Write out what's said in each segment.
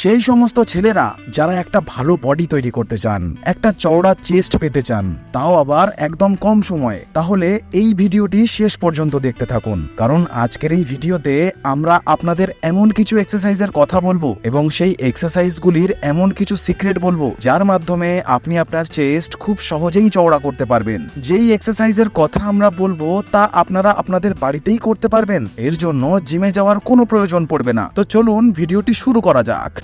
সেই সমস্ত ছেলেরা যারা একটা ভালো বডি তৈরি করতে চান, একটা চওড়া চেস্ট পেতে চান, তাও আবার একদম কম সময়ে। তাহলে এই ভিডিওটি শেষ পর্যন্ত দেখতে থাকুন। কারণ আজকের এই ভিডিওতে আমরা আপনাদের এমন কিছু এক্সারসাইজের কথা বলব এবং সেই এক্সারসাইজগুলির এমন কিছু সিক্রেট বলব, যার মাধ্যমে আপনি আপনার চেস্ট খুব সহজেই চওড়া করতে পারবেন। যেই এক্সারসাইজের কথা আমরা বলব, তা আপনারা আপনাদের বাড়িতেই করতে পারবেন। এর জন্য জিমে যাওয়ার কোনো প্রয়োজন পড়বে না। তো চলুন ভিডিওটি শুরু করা যাক।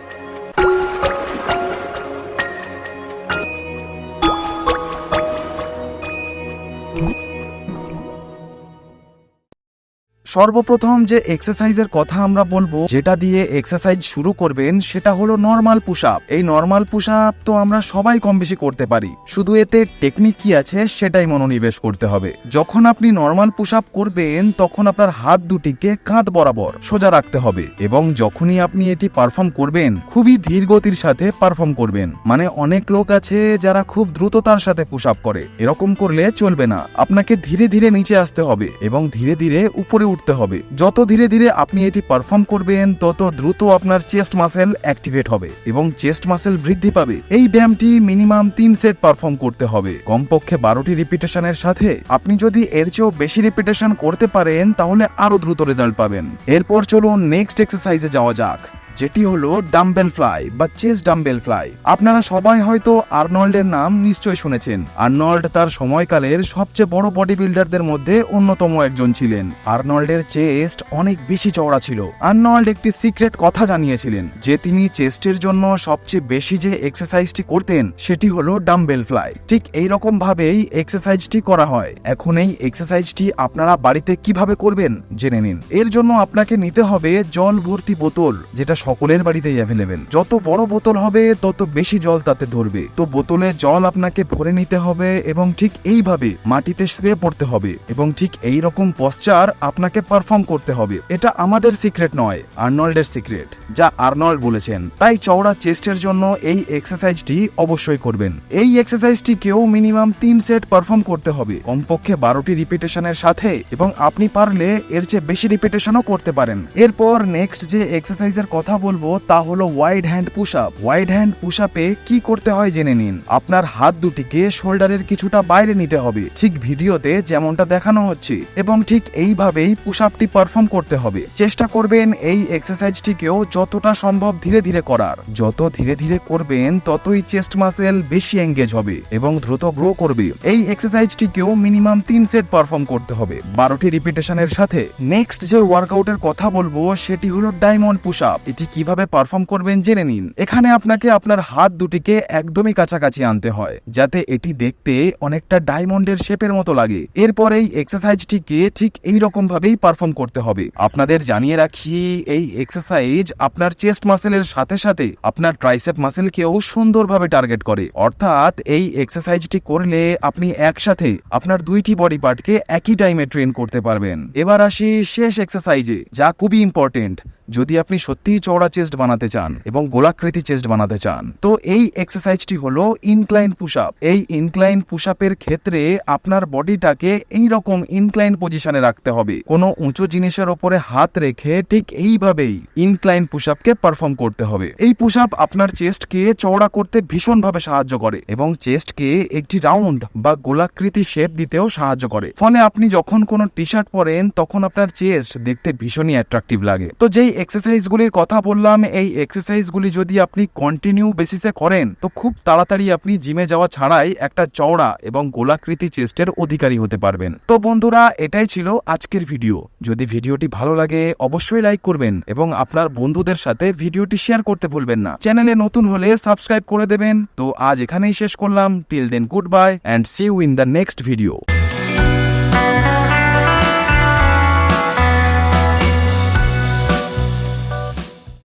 সর্বপ্রথম যে এক্সারসাইজের কথা আমরা বলব, যেটা দিয়ে এক্সারসাইজ শুরু করবেন, সেটা হলো নর্মাল পুশ আপ এই নর্মাল পুশ আপ তো আমরা সবাই কম বেশি করতে পারি। শুধু এতে টেকনিক কি আছে, সেটাই মনোনিবেশ করতে হবে। যখন আপনি নর্মাল পুশ আপ করবেন, তখন আপনার হাত দুটিকে কাঁধ বরাবর সোজা রাখতে হবে এবং যখনই আপনি এটি পারফর্ম করবেন, খুবই ধীর গতির সাথে পারফর্ম করবেন। মানে অনেক লোক আছে যারা খুব দ্রুততার সাথে পুশ আপ করে। এরকম করলে চলবে না। আপনাকে ধীরে ধীরে নিচে আসতে হবে এবং ধীরে ধীরে উপরে উঠতে হবে। যত ধীরে ধীরে আপনি এটি পারফর্ম করবেন, তত দ্রুত আপনার চেস্ট মাসেল অ্যাক্টিভেট হবে এবং চেস্ট মাসেল বৃদ্ধি পাবে। এই ব্যায়ামটি মিনিমাম তিন সেট পারফর্ম করতে হবে। কমপক্ষে বারোটি রিপিটেশনের সাথে আপনি যদি এর চেয়েও বেশি রিপিটেশন করতে পারেন, তাহলে আরও দ্রুত রেজাল্ট পাবেন। এরপর চলুন নেক্সট এক্সারসাইজে যাওয়া যাক। যেটি হলো ডাম্বেল ফ্লাই বা চেস ডাম্বেল ফ্লাই। আপনারা সবাই হয়তো আর্নল্ডের নাম নিশ্চয় শুনেছেন। আর্নল্ড তার সময়কালের সবচেয়ে বড় বডি বিল্ডারদের মধ্যে অন্যতম একজন ছিলেন। আর্নল্ডের চেস্ট অনেক বেশি চওড়া ছিল। আর্নল্ড একটি সিক্রেট কথা জানিয়েছিলেন যে তিনি চেস্টের জন্য সবচেয়ে বেশি যে এক্সারসাইজটি করতেন, সেটি হলো ডাম্বেল ফ্লাই। ঠিক এই রকম ভাবেই এক্সারসাইজটি করা হয়। এখন এই এক্সারসাইজটি আপনারা বাড়িতে কীভাবে করবেন, জেনে নিন। এর জন্য আপনাকে নিতে হবে জল ভর্তি বোতল, যেটা সকলের বাড়িতেই অ্যাভেলেবেল যত বড় বোতল হবে, তত বেশি জল তাতে ধরবে। তো বোতলে জল আপনাকে ভরে নিতে হবে এবং ঠিক এইভাবে মাটিতে শুয়ে পড়তে হবে এবং ঠিক এই রকম পশ্চার আপনাকে পারফর্ম করতে হবে। এটা আমাদের সিক্রেট নয়, আর্নল্ডের সিক্রেট যা আর্নল্ড বলেছেন। তাই চওড়া চেস্টের জন্য এই এক্সারসাইজটি অবশ্যই করবেন। এই এক্সারসাইজটি কেউ মিনিমাম তিন সেট পারফর্ম করতে হবে, কমপক্ষে বারোটি রিপিটেশনের সাথে এবং আপনি পারলে এর চেয়ে বেশি রিপিটেশনও করতে পারেন। এরপর নেক্সট যে এক্সারসাইজের কথা বলব তা হলো wide hand push up wide hand push আপে কি করতে হয় জেনে নিন। আপনার হাত দুটিকে শোল্ডারের কিছুটা বাইরে নিতে হবে। ঠিক ভিডিওতে যেমনটা দেখানো হচ্ছে। এবং ঠিক এইভাবেই পুশ আপটি পারফর্ম করতে হবে। চেষ্টা করবেন এই এক্সারসাইজটিকেও যতটা সম্ভব ধীরে ধীরে করার। যত ধীরে ধীরে করবেন, ততই চেস্ট মাসেল বেশি এঙ্গেজ হবে এবং দ্রুত গ্রো করবে। এই এক্সারসাইজটিকেও মিনিমাম তিন সেট পারফর্ম করতে হবে। বারোটি রিপিটেশনের সাথে। নেক্সট যে ওয়ার্কআউটের কথা বলব, সেটি হলো ডায়মন্ড পুশ আপ এটি কীভাবে পারফর্ম করবেন জেনে নিন। এখানে আপনাকে আপনার হাত দুটিকে একদমই কাছাকাছি আনতে হয়, যাতে এটি দেখতে অনেকটা ডায়মন্ডের শেপের মতো লাগে। এরপর এই এক্সারসাইজটিকে ঠিক এই রকম ভাবেই পারফর্ম করতে হবে। আপনাদের জানিয়ে রাখি, এই এক্সারসাইজ আপনার চেস্ট মাসেলের সাথে সাথে আপনার ট্রাইসেপ মাসেলকেও সুন্দরভাবে টার্গেট করে। অর্থাৎ এই এক্সারসাইজটি করলে আপনি একসাথে আপনার দুইটি বডি পার্টকে একই টাইমে ট্রেন করতে পারবেন। এবার আসি শেষ এক্সারসাইজে, যা খুবই ইম্পর্টেন্ট যদি আপনি সত্যিই চওড়া চেস্ট বানাতে চান এবং গোলাকৃতি চেস্ট বানাতে চান, তো এই এক্সারসাইজটি হলো ইনক্লাইন পুশ আপ এই ইনক্লাইন পুশ আপের ক্ষেত্রে আপনার বডিটাকে এই রকম ইনক্লাইন পজিশনে রাখতে হবে। কোনো উঁচু জিনিসের ওপরে হাত রেখে ঠিক এইভাবেই ইনক্লাইন পুশ আপকে পারফর্ম করতে হবে। এই পুশ আপ আপনার চেস্টকে চওড়া করতে ভীষণভাবে সাহায্য করে এবং চেস্টকে একটি রাউন্ড বা গোলাকৃতি শেপ দিতেও সাহায্য করে। ফলে আপনি যখন কোনো টি শার্ট পরেন, তখন আপনার চেস্ট দেখতে ভীষণই অ্যাট্রাকটিভ লাগে। তো যেই এক্সারসাইজগুলির কথা বললাম, এই এক্সারসাইজগুলি যদি আপনি কন্টিনিউ বেসিসে করেন, তো খুব তাড়াতাড়ি আপনি জিমে যাওয়া ছাড়াই একটা চওড়া এবং গোলাকৃতি চেস্টের অধিকারী হতে পারবেন। তো বন্ধুরা, এটাই ছিল আজকের ভিডিও যদি ভিডিওটি ভালো লাগে, অবশ্যই লাইক করবেন এবং আপনার বন্ধুদের সাথে ভিডিওটি শেয়ার করতে ভুলবেন না। চ্যানেলে নতুন হলে সাবস্ক্রাইব করে দেবেন। তো আজ এখানেই শেষ করলাম। Till then good bye and see you in the next video